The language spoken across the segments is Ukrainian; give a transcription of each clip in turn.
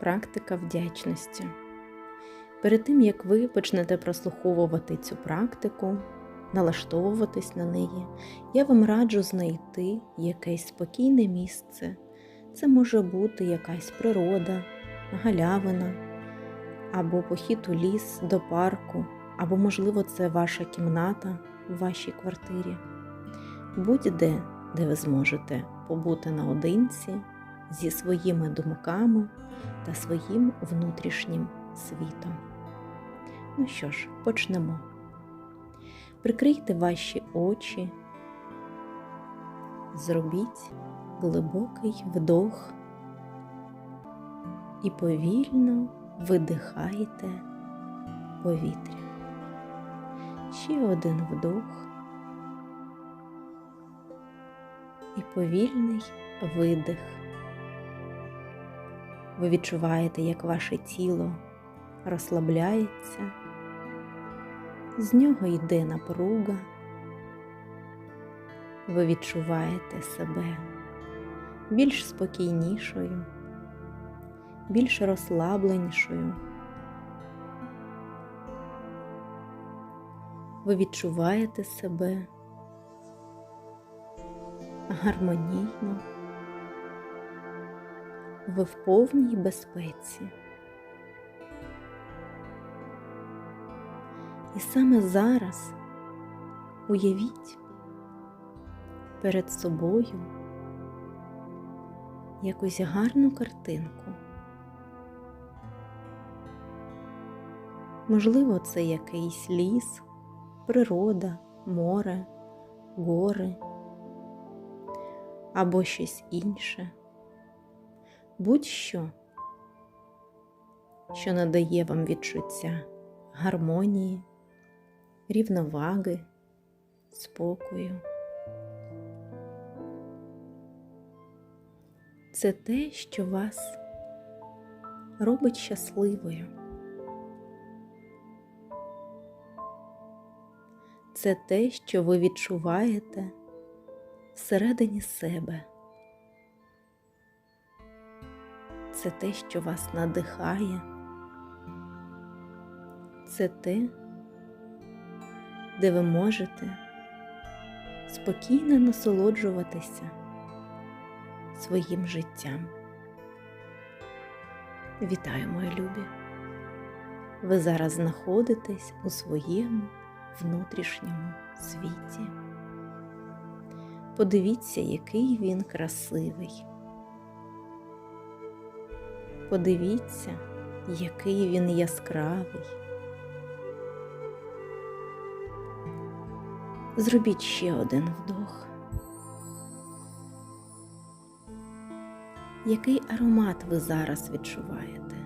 Практика вдячності. Перед тим, як ви почнете прослуховувати цю практику, налаштовуватись на неї, я вам раджу знайти якесь спокійне місце. Це може бути якась природа, галявина, або похід у ліс до парку, або, можливо, це ваша кімната в вашій квартирі. Будь-де, де ви зможете побути наодинці зі своїми думками та своїм внутрішнім світом. Ну що ж, почнемо. Прикрийте ваші очі, зробіть глибокий вдох і повільно видихайте повітря. Ще один вдох і повільний видих. Ви відчуваєте, як ваше тіло розслабляється, з нього йде напруга, ви відчуваєте себе більш спокійнішою, більш розслабленішою. Ви відчуваєте себе гармонійно, ви в повній безпеці. І саме зараз уявіть перед собою якусь гарну картинку. Можливо, це якийсь ліс, природа, море, гори або щось інше, будь-що, що надає вам відчуття гармонії, рівноваги, спокою. Це те, що вас робить щасливою. Це те, що ви відчуваєте всередині себе. Це те, що вас надихає. Це те, де ви можете спокійно насолоджуватися своїм життям. Вітаю, мої любі! Ви зараз знаходитесь у своєму внутрішньому світі. Подивіться, який він красивий. Подивіться, який він яскравий. Зробіть ще один вдох. Який аромат ви зараз відчуваєте?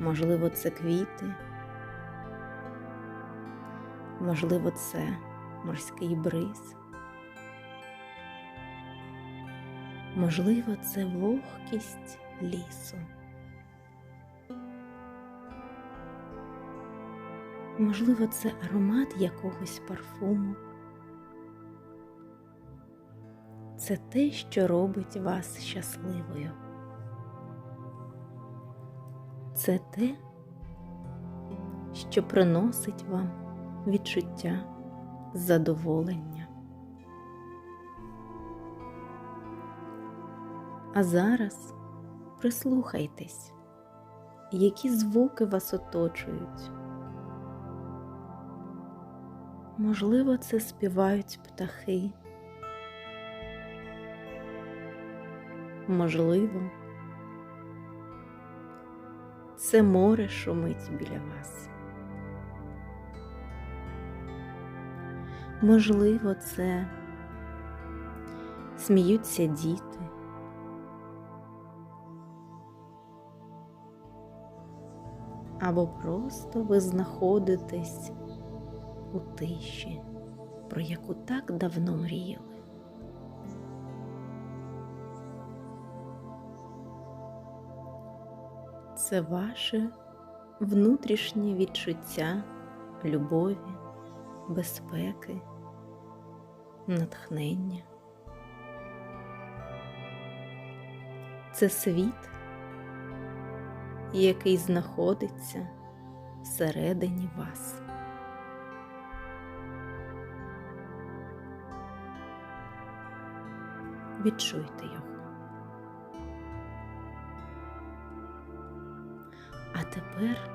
Можливо, це квіти, можливо, це морський бриз, можливо, це вогкість лісу. Можливо, це аромат якогось парфуму. Це те, що робить вас щасливою. Це те, що приносить вам відчуття задоволення. А зараз прислухайтесь, які звуки вас оточують. Можливо, це співають птахи. Можливо, це море шумить біля вас. Можливо, це сміються діти. Або просто ви знаходитесь у тиші, про яку так давно мріяли. Це ваше внутрішнє відчуття любові, безпеки, натхнення. це світ, який знаходиться всередині вас. Відчуйте його. А тепер,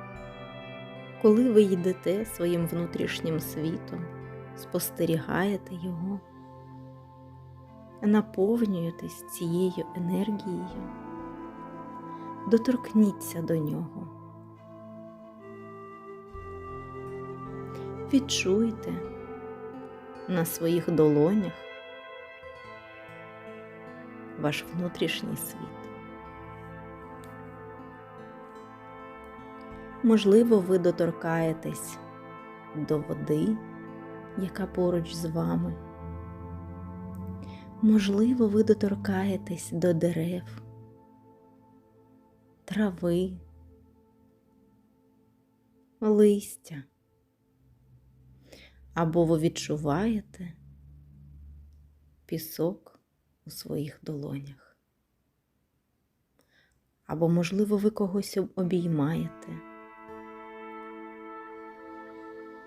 коли ви йдете своїм внутрішнім світом, спостерігаєте його, наповнюєтесь цією енергією, доторкніться до нього. Відчуйте на своїх долонях ваш внутрішній світ. Можливо, ви доторкаєтесь до води, яка поруч з вами. Можливо, ви доторкаєтесь до дерев, трави, листя, або ви відчуваєте пісок у своїх долонях. Або, можливо, ви когось обіймаєте.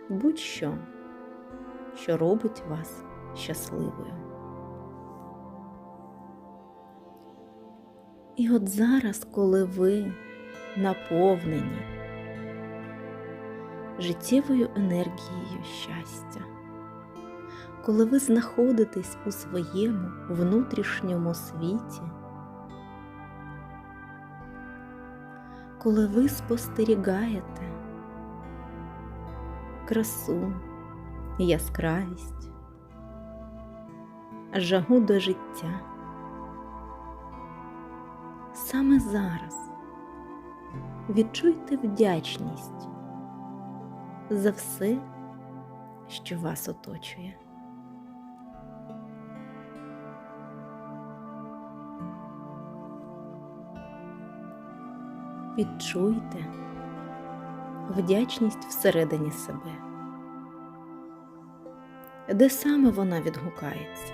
Будь-що, що робить вас щасливою. І от зараз, коли ви наповнені життєвою енергією щастя, коли ви знаходитесь у своєму внутрішньому світі, коли ви спостерігаєте красу, яскравість, жагу до життя. Саме зараз відчуйте вдячність за все, що вас оточує. Відчуйте вдячність всередині себе, де саме вона відгукається.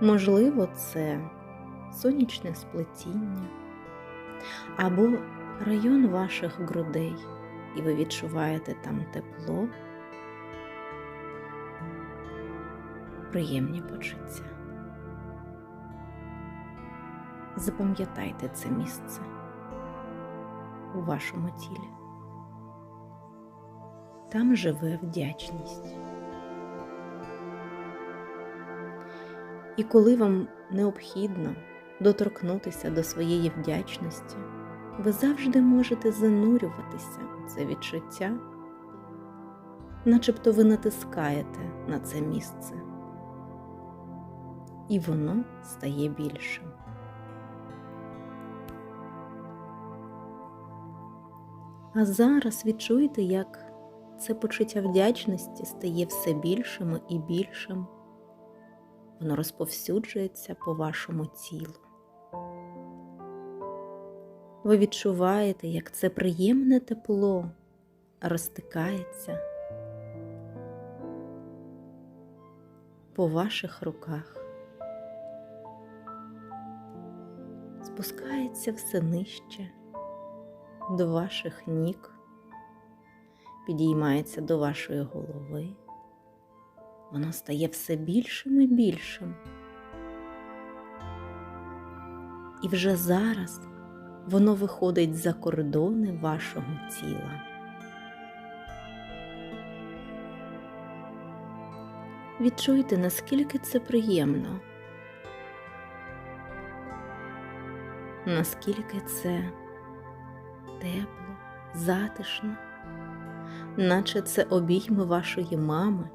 Можливо, це сонячне сплетіння або район ваших грудей, і ви відчуваєте там тепло, приємні почуття. Запам'ятайте це місце у вашому тілі. Там живе вдячність. І коли вам необхідно доторкнутися до своєї вдячності, ви завжди можете занурюватися у це відчуття, начебто ви натискаєте на це місце, і воно стає більшим. А зараз відчуйте, як це почуття вдячності стає все більшим і більшим. Воно розповсюджується по вашому тілу. Ви відчуваєте, як це приємне тепло розтикається по ваших руках, спускається все нижче до ваших ніг, підіймається до вашої голови, воно стає все більшим і більшим. І вже зараз воно виходить за кордони вашого тіла. Відчуйте, наскільки це приємно, наскільки це тепло, затишно, наче це обійми вашої мами.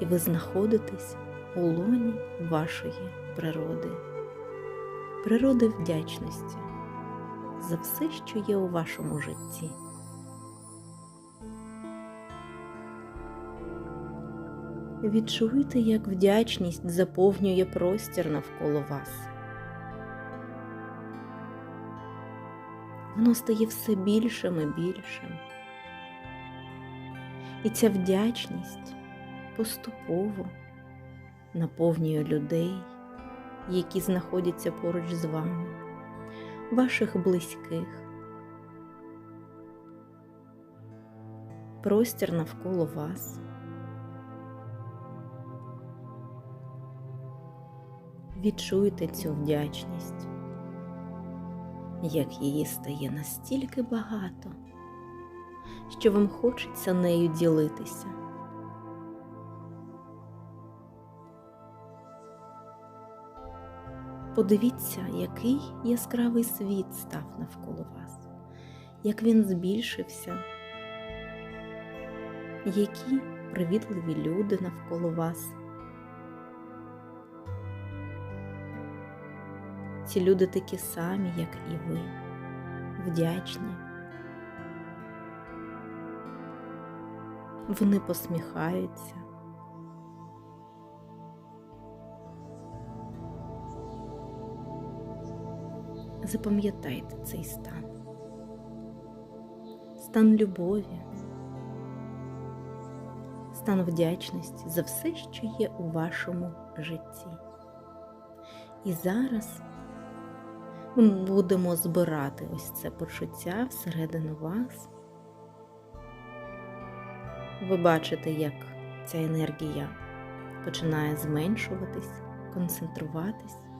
І ви знаходитесь у лоні вашої природи, природи вдячності за все, що є у вашому житті. Відчуйте, як вдячність заповнює простір навколо вас. Воно стає все більшим і більшим. І ця вдячність поступово наповнює людей, які знаходяться поруч з вами, ваших близьких, простір навколо вас. Відчуйте цю вдячність, як її стає настільки багато, що вам хочеться нею ділитися. Подивіться, який яскравий світ став навколо вас, як він збільшився, які привітливі люди навколо вас. Ці люди такі самі, як і ви, вдячні. Вони посміхаються. Запам'ятайте цей стан, стан любові, стан вдячності за все, що є у вашому житті. І зараз ми будемо збирати ось це почуття всередину вас. Ви бачите, як ця енергія починає зменшуватись, концентруватись.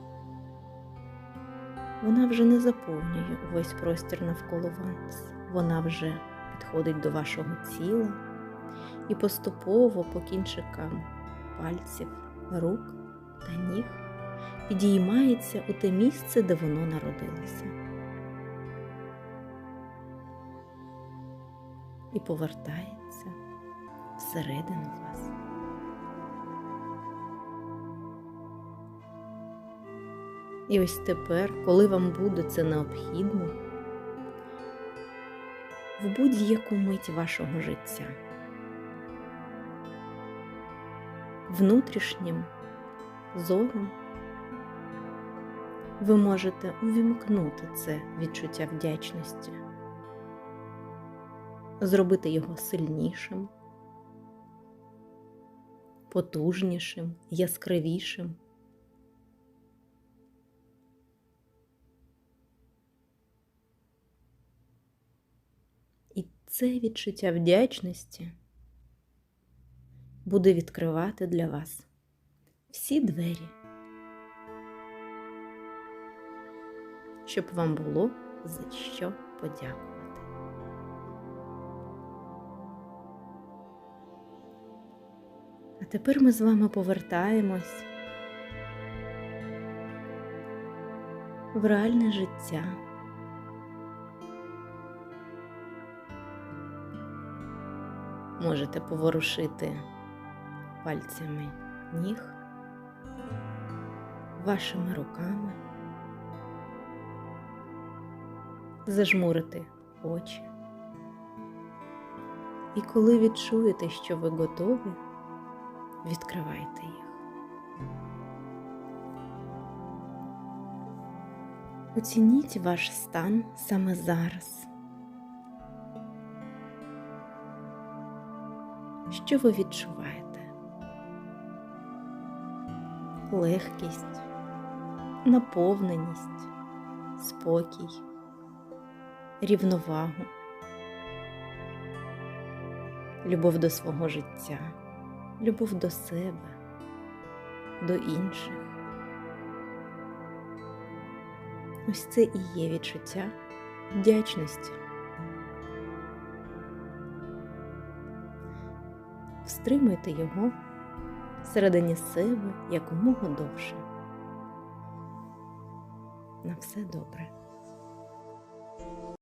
Вона вже не заповнює увесь простір навколо вас. Вона вже підходить до вашого тіла і поступово по кінчикам пальців, рук та ніг підіймається у те місце, де воно народилося. І повертається всередину вас. І ось тепер, коли вам буде це необхідно, в будь-яку мить вашого життя, внутрішнім зором ви можете увімкнути це відчуття вдячності, зробити його сильнішим, потужнішим, яскравішим. Це відчуття вдячності буде відкривати для вас всі двері. щоб вам було за що подякувати. А тепер ми з вами повертаємось в реальне життя. Можете поворушити пальцями ніг, вашими руками. зажмурити очі. І коли відчуєте, що ви готові, відкривайте їх. Оцініть ваш стан саме зараз. Що ви відчуваєте? Легкість, наповненість, спокій рівновагу, любов до свого життя, любов до себе, до інших. Ось це і є відчуття вдячності. Встримуйте його всередині себе якомога довше. На все добре.